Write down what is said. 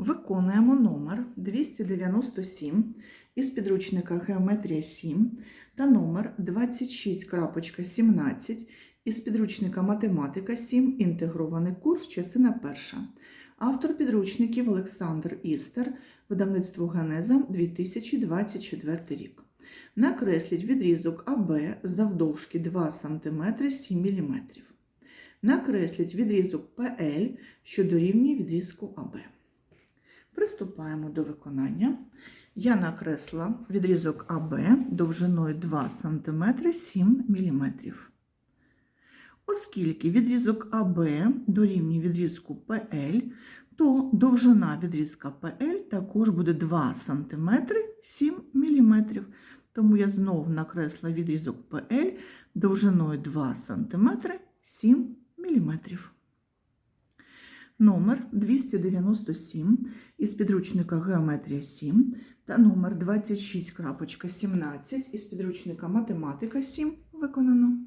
Виконуємо номер 297 із підручника Геометрія 7 та номер 26.17 із підручника Математика 7. Інтегрований курс, частина 1. Автор підручників Олександр Істер, видавництво Генеза 2024 рік. Накресліть відрізок АБ завдовжки 2 см 7 мм. Накресліть відрізок ПЛ, що дорівнює відрізку АБ. Приступаємо до виконання. Я накресла відрізок АБ довжиною 2 см 7 мм. Оскільки відрізок АБ дорівнює відрізку ПЛ, то довжина відрізка ПЛ також буде 2 см 7 мм. Тому я знову накресла відрізок ПЛ довжиною 2 см 7 мм. Номер 297 із підручника Геометрія 7 та номер 26.17 із підручника Математика 7 виконано.